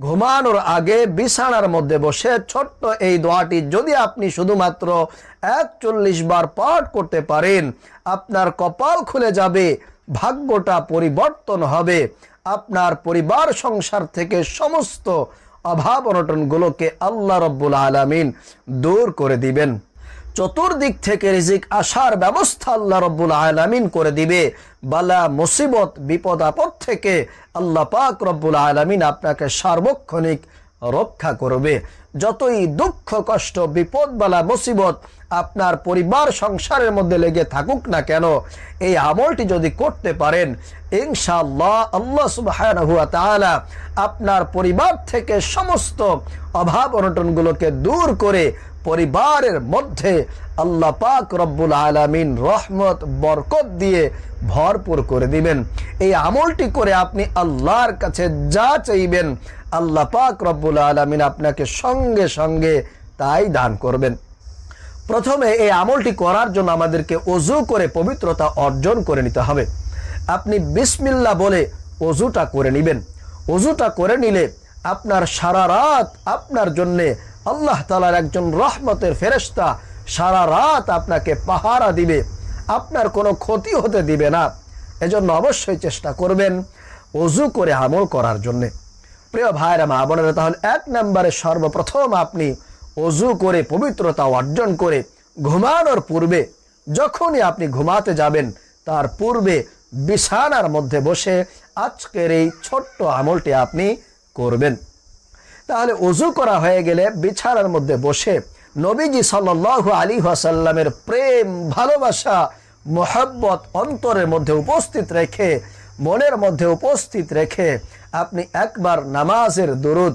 ঘুমানোর আগে বিছানার মধ্যে বসে ছোট্ট এই দোয়াটি যদি আপনি শুধুমাত্র একচল্লিশ বার পাঠ করতে পারেন, আপনার কপাল খুলে যাবে, ভাগ্যটা পরিবর্তন হবে। আপনার পরিবার সংসার থেকে সমস্ত অভাব অনটনগুলোকে আল্লাহ রব্বুল আলমিন দূর করে দিবেন। চতুর্দিক থেকে রিজিক আসার ব্যবস্থা আল্লাহ রব্বুল আলামিন করে দিবে। বালা, মুসিবত, বিপদ, আপদ থেকে আল্লাহ পাক রব্বুল আলামিন আপনাকে সার্বক্ষণিক রক্ষা করবে। যতই দুঃখ, কষ্ট, বিপদ, বালা, মুসিবত আপনার পরিবার, সংসারের মধ্যে লেগে থাকুক না কেন, এই আমলটি যদি করতে পারেন, ইনশাআল্লাহ আল্লাহ তাআলা আপনার পরিবার থেকে সমস্ত অভাব অনটনগুলোকে দূর করে পরিবারের মধ্যে আল্লাহ পাক রব্বুল আলামিন রহমত, বরকত দিয়ে ভরপুর করে দিবেন। এই আমলটি করে আপনি আল্লাহর কাছে যা চাইবেন, আল্লাহ পাক রব্বুল আলামিন আপনাকে সঙ্গে সঙ্গে তাই দান করবেন। প্রথমে এই আমলটি করার জন্য আমাদেরকে অজু করে পবিত্রতা অর্জন করে নিতে হবে। আপনি বিসমিল্লা বলে অজুটা করে নেবেন। অজুটা করে নিলে আপনার সারা রাত আপনার জন্যে আল্লাহ তালার একজন রহমতের ফেরেস্তা সারা রাত আপনাকে পাহারা দিবে। আপনার কোনো ক্ষতি হতে দিবে না। এজন্য অবশ্যই চেষ্টা করবেন অজু করে আমল করার জন্যে। প্রিয় ভাইরা, মা বোনেরা, তাহলে এক নম্বরে সর্বপ্রথম আপনি অজু করে, পবিত্রতা অর্জন করে, ঘুমানোর পূর্বে যখনই আপনি ঘুমাতে যাবেন, তার পূর্বে বিছানার মধ্যে বসে আজকের এই ছোট্ট আমলটি আপনি করবেন। তাহলে অজু করা হয়ে গেলে বিছানার মধ্যে বসে নবীজি সাল্লাহ আলী ওয়াসাল্লামের প্রেম, ভালোবাসা, মোহাব্বত অন্তরের মধ্যে উপস্থিত রেখে, মনের মধ্যে উপস্থিত রেখে আপনি একবার নামাজের দুরুদ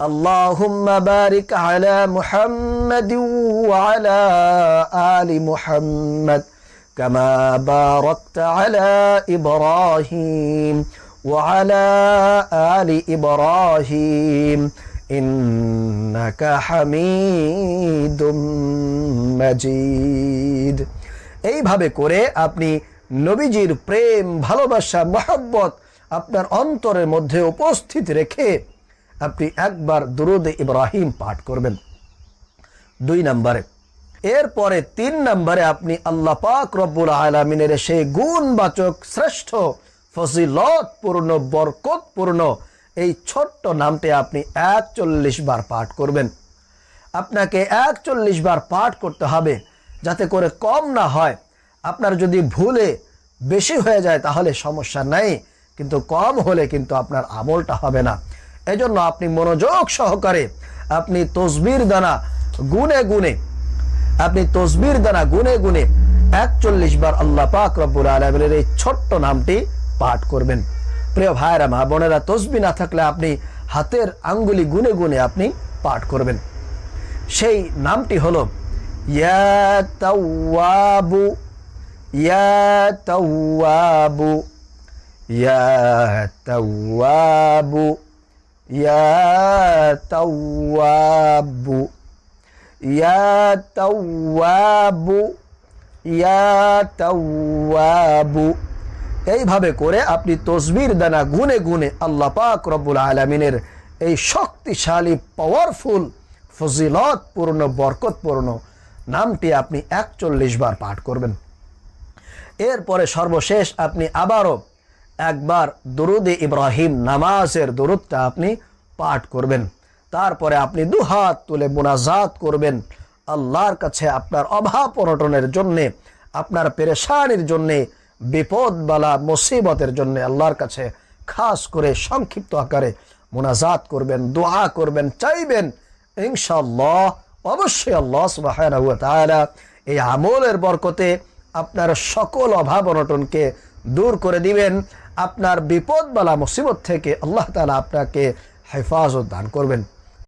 اللهم بارك على محمد وعلى آل محمد كما باركت على إبراهيم وعلى آل إبراهيم إنك حميد مجيد এইভাবে করে আপনি নবীজির প্রেম ভালোবাসা মহব্বত আপনার অন্তরের মধ্যে উপস্থিত রেখে আপনি একবার দুরুদ ইব্রাহিম পাঠ করবেন। দুই নম্বরে, এরপরে তিন নম্বরে আপনি আল্লাহ পাক রব্বুল আলমিনের সেই গুণবাচক, শ্রেষ্ঠ, ফজিলতপূর্ণ, বরকতপূর্ণ এই ছোট্ট নামটি আপনি একচল্লিশ বার পাঠ করবেন। আপনাকে একচল্লিশ বার পাঠ করতে হবে যাতে করে কম না হয়। আপনার যদি ভুলে বেশি হয়ে যায় তাহলে সমস্যা নাই, কিন্তু কম হলে কিন্তু আপনার আমলটা হবে না। এজন্য আপনি মনোযোগ সহকারে আপনি তসবির দানা গুনে গুনে, আপনি তসবির দানা গুনে গুনে একচল্লিশ বার আল্লাহ পাক রব্বুল আলমের এই ছোট্ট নামটি পাঠ করবেন। প্রিয় ভাইরা মা বোনেরা, তসবি না থাকলে আপনি হাতের আঙ্গুলি গুনে গুনে আপনি পাঠ করবেন। সেই নামটি হলো, ইয়া তাওয়াবু, ইয়া ইয়া তাওয়াবু ইয়া তাওয়াবু ইয়া তাওয়াবু এইভাবে করে আপনি তসবির দানা গুনে গুনে আল্লাহ পাক রব্বুল আলমিনের এই শক্তিশালী পাওয়ারফুল ফজিলত ফজিলতপূর্ণ, বরকতপূর্ণ নামটি আপনি একচল্লিশ বার পাঠ করবেন। এরপরে সর্বশেষ আপনি আবারও একবার দরুদে ইব্রাহিম নামাজের দরুদটা আপনি পাঠ করবেন। তারপরে আপনি দুহাত তুলে মোনাজাত করবেন। আল্লাহর কাছে আপনার অভাব অনটনের জন্যে, আপনার পেরেশানির জন্যে বিপদ বালা মুসিবতের জন্য আল্লাহর কাছে খাস করে সংক্ষিপ্ত আকারে মোনাজাত করবেন, দোয়া করবেন, চাইবেন। ইনশাল্লাহ অবশ্যই আল্লাহ ওয়া এই আমলের বরকতে আপনার সকল অভাব অনটনকে দূর করে দিবেন। আপনার বিপদ বালা মুসিবত থেকে আল্লাহ তালা আপনাকে হেফাজত দান করবেন।